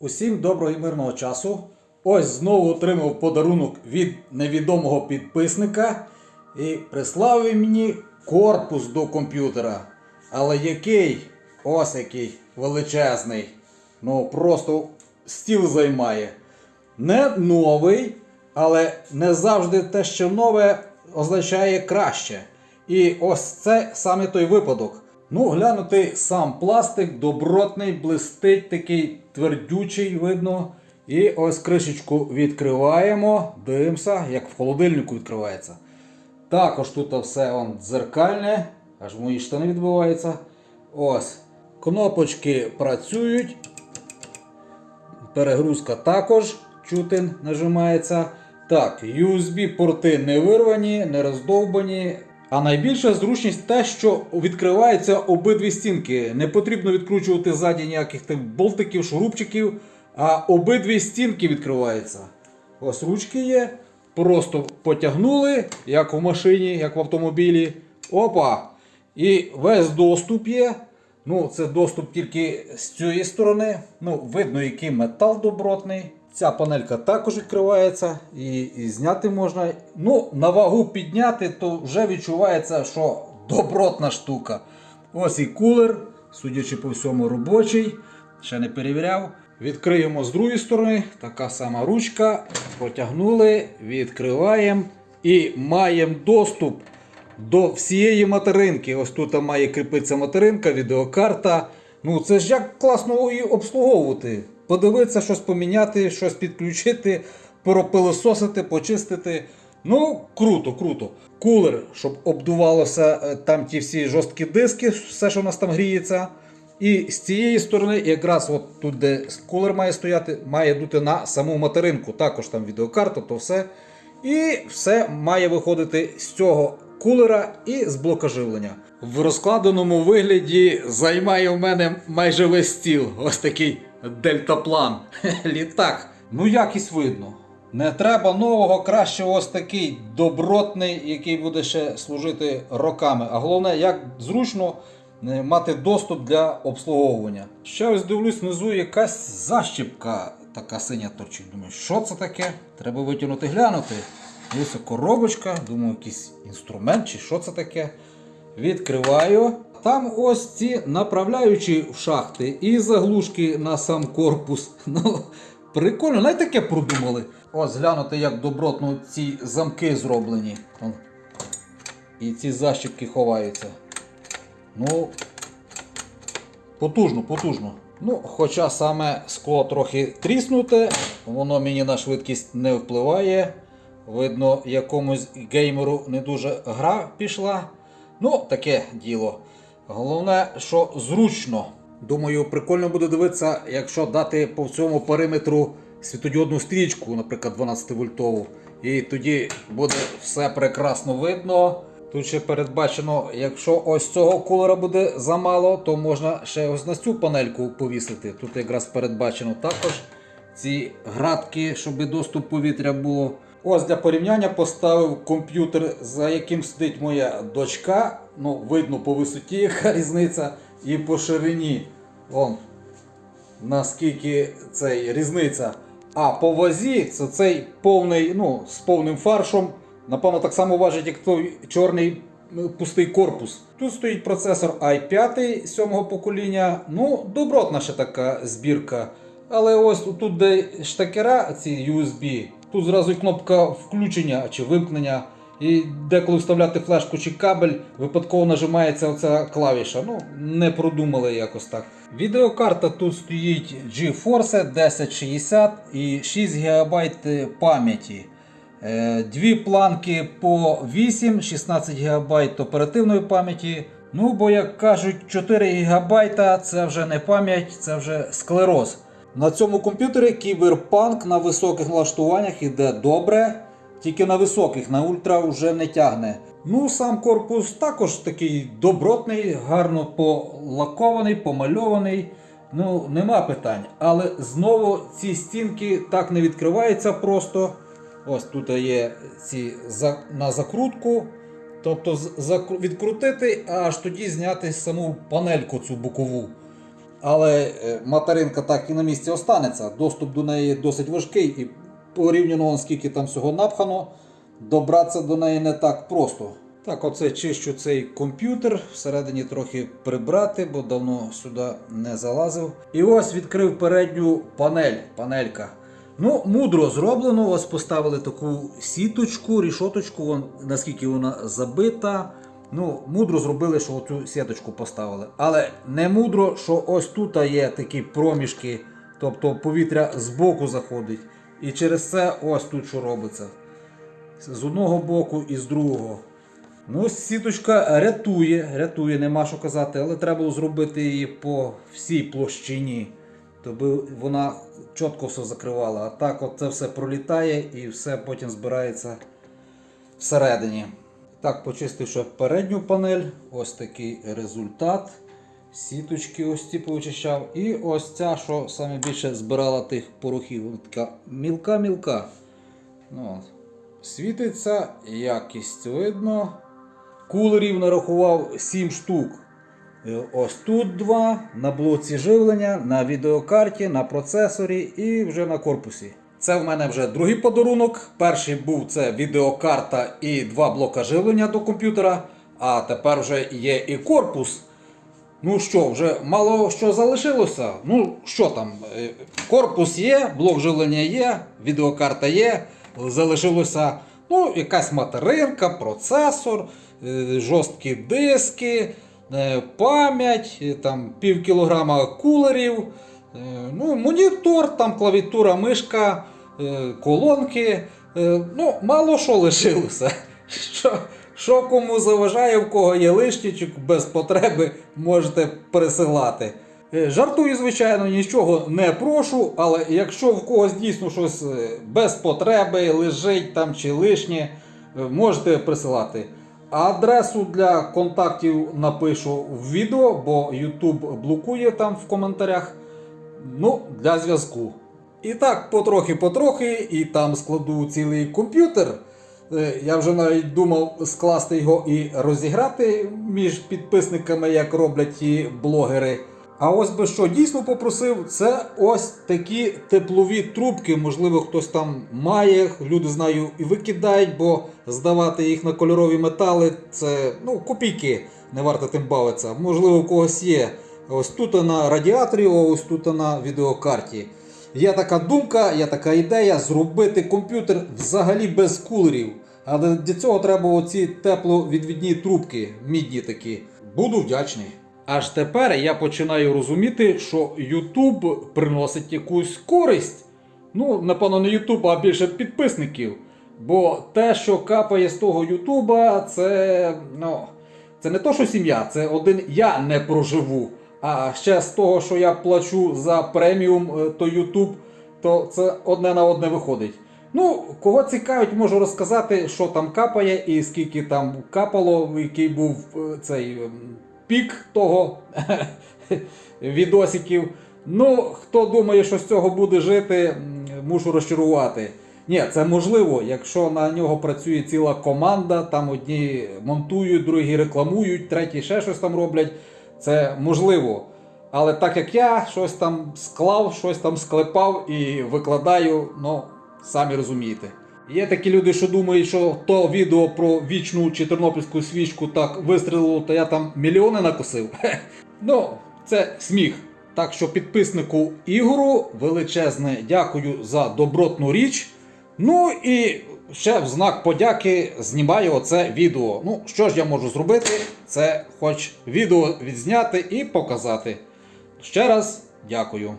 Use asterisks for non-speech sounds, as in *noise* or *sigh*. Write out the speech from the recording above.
Усім доброго і мирного часу. Ось знову отримав подарунок від невідомого підписника і прислав мені корпус до комп'ютера. Але який? Ось який величезний. Ну просто стіл займає. Не новий, але не завжди те, що нове означає краще. І ось це саме той випадок. Ну, глянути сам пластик, добротний, блистить, такий твердючий, видно. І ось кришечку відкриваємо. Дивимося, як в холодильнику відкривається. Також тут все он дзеркальне, аж мої штани відбиваються. Ось. Кнопочки працюють. Перегрузка також чути нажимається. Так, USB-порти не вирвані, не роздовбані. А найбільша зручність те, що відкриваються обидві стінки. Не потрібно відкручувати ззаді ніяких тих болтиків, шурупчиків, а обидві стінки відкриваються. Ось ручки є. Просто потягнули, як в машині, як в автомобілі. Опа! І весь доступ є. Ну, це доступ тільки з цієї сторони. Ну, видно, який метал добротний. Ця панелька також відкривається і, і зняти можна. Ну, на вагу підняти, то вже відчувається, що добротна штука. Ось і кулер, судячи по всьому, робочий. Ще не перевіряв. Відкриємо з другої сторони. Така сама ручка. Потягнули, відкриваємо і маємо доступ до всієї материнки. Ось тут має кріпитися материнка, відеокарта. Ну це ж як класно її обслуговувати. Подивитися, щось поміняти, щось підключити, пропилососити, почистити. Ну, круто, круто. Кулер, щоб обдувалося е, там ті всі жорсткі диски, все, що у нас там гріється. І з цієї сторони, якраз от тут, де кулер має стояти, має дути на саму материнку. Також там відеокарта, то все. І все має виходити з цього кулера і з блока живлення. В розкладеному вигляді займає в мене майже весь стіл. Ось такий дельтаплан. *laughs* Літак. Ну, якість видно. Не треба нового, краще ось такий добротний, який буде ще служити роками. А головне, як зручно е, мати доступ для обслуговування. Ще ось дивлюсь, внизу якась защіпка така синя торчить. Думаю, що це таке? Треба витягнути глянути. Ось коробочка, думаю, якийсь інструмент чи що це таке. Відкриваю. Там ось ці направляючі в шахти і заглушки на сам корпус. *laughs* Ну, прикольно, навіть таке продумали. Ось глянути, як добротно ці замки зроблені. І ці защіпки ховаються. Ну, потужно, потужно. Ну, хоча саме скло трохи тріснуте, воно мені на швидкість не впливає. Видно, якомусь геймеру не дуже гра пішла. Ну, таке діло. Головне, що зручно. Думаю, прикольно буде дивитися, якщо дати по всьому периметру світодіодну стрічку, наприклад, 12 вольтову. І тоді буде все прекрасно видно. Тут ще передбачено, якщо ось цього кулера буде замало, то можна ще ось на цю панельку повісити. Тут якраз передбачено також ці градки, щоб доступ повітря було. Ось для порівняння поставив комп'ютер, за яким сидить моя дочка. Ну, видно по висоті, яка різниця, і по ширині. Вон, наскільки цей різниця. А по вазі це цей повний, ну, з повним фаршом. Напевно, так само важить, як той чорний е, пустий корпус. Тут стоїть процесор i5 7 покоління. Ну, добротна ще така збірка. Але ось тут, де штекера, ці USB, тут зразу і кнопка включення чи вимкнення. І деколи вставляти флешку чи кабель, випадково нажимається оця клавіша. Ну, не продумали якось так. Відеокарта тут стоїть GeForce 1060 і 6 ГБ пам'яті. Е, Дві планки по 8, 16 ГБ оперативної пам'яті. Ну, бо як кажуть, 4 ГБ це вже не пам'ять, це вже склероз. На цьому комп'ютері кіберпанк на високих налаштуваннях іде добре, тільки на високих, на ультра вже не тягне. Ну, сам корпус також такий добротний, гарно полакований, помальований. Ну, нема питань. Але знову ці стінки так не відкриваються просто. Ось тут є ці на закрутку. Тобто відкрутити, аж тоді зняти саму панельку цю бокову. Але е, материнка так і на місці останеться. Доступ до неї досить важкий, і порівняно наскільки там всього напхано, добратися до неї не так просто. Так, оце чищу цей комп'ютер, всередині трохи прибрати, бо давно сюди не залазив. І ось відкрив передню панель. Панелька. Ну, мудро зроблено. Ось поставили таку сіточку, рішоточку, наскільки вона забита. Ну, мудро зробили, що цю сіточку поставили. Але не мудро, що ось тут є такі проміжки, тобто повітря збоку заходить. І через це ось тут що робиться. З одного боку і з другого. Ну, сіточка рятує, рятує, нема що казати, але треба було зробити її по всій площині. Тобі вона чітко все закривала. А так от це все пролітає і все потім збирається всередині. Так, почистивши передню панель, ось такий результат. Сіточки ось ці повичищав. І ось ця, що саме більше збирала тих порохів. Така мілка-мілка. Ну. Світиться, якість видно. Кулерів нарахував 7 штук. Е, Ось тут два, на блоці живлення, на відеокарті, на процесорі і вже на корпусі. Це в мене вже другий подарунок. Перший був це відеокарта і два блока живлення до комп'ютера. А тепер вже є і корпус. Ну що, вже мало що залишилося. Ну що там, е, корпус є, блок живлення є, відеокарта є. Залишилося ну, якась материнка, процесор, е, жорсткі диски, е, пам'ять, там пів кілограма кулерів, ну, монітор, там клавіатура, мишка, е, колонки. Е, Ну, мало що лишилося. *laughs* Що, що кому заважає, в кого є лишнічок, без потреби можете присилати. Е, Жартую, звичайно, нічого не прошу, але якщо в когось дійсно щось е, без потреби лежить там чи лишнє, е, можете присилати. Адресу для контактів напишу в відео, бо YouTube блокує там в коментарях. Ну, для зв'язку. І так, потрохи-потрохи, і там складу цілий комп'ютер. Е, Я вже навіть думав скласти його і розіграти між підписниками, як роблять ті блогери. А ось би що дійсно попросив, це ось такі теплові трубки. Можливо, хтось там має, люди знаю і викидають, бо здавати їх на кольорові метали це ну, копійки, не варто тим бавитися. Можливо, у когось є. Ось тут на радіаторі, ось тут на відеокарті. Є така думка, є така ідея зробити комп'ютер взагалі без кулерів. Але для цього треба оці тепловідвідні трубки, мідні такі. Буду вдячний. Аж тепер я починаю розуміти, що YouTube приносить якусь користь. Ну, напевно, не YouTube, а більше підписників. Бо те, що капає з того Ютуба, це. ну. Це не то, що сім'я, це один я не проживу. А ще з того, що я плачу за преміум, е, то YouTube, то це одне на одне виходить. Ну, кого цікавить, можу розказати, що там капає і скільки там капало, який був е, цей ем, пік того *laughs* відосиків. Ну, хто думає, що з цього буде жити, мушу розчарувати. Ні, це можливо, якщо на нього працює ціла команда, там одні монтують, другі рекламують, треті ще щось там роблять. Це можливо. Але так як я щось там склав, щось там склепав і викладаю, ну, самі розумієте. Є такі люди, що думають, що то відео про вічну чи тернопільську свічку так вистрілило, то я там мільйони накосив. Ну, це сміх. Так що підписнику Ігору величезне дякую за добротну річ. Ну і ще в знак подяки знімаю оце відео. Ну, що ж я можу зробити? Це хоч відео відзняти і показати. Ще раз дякую.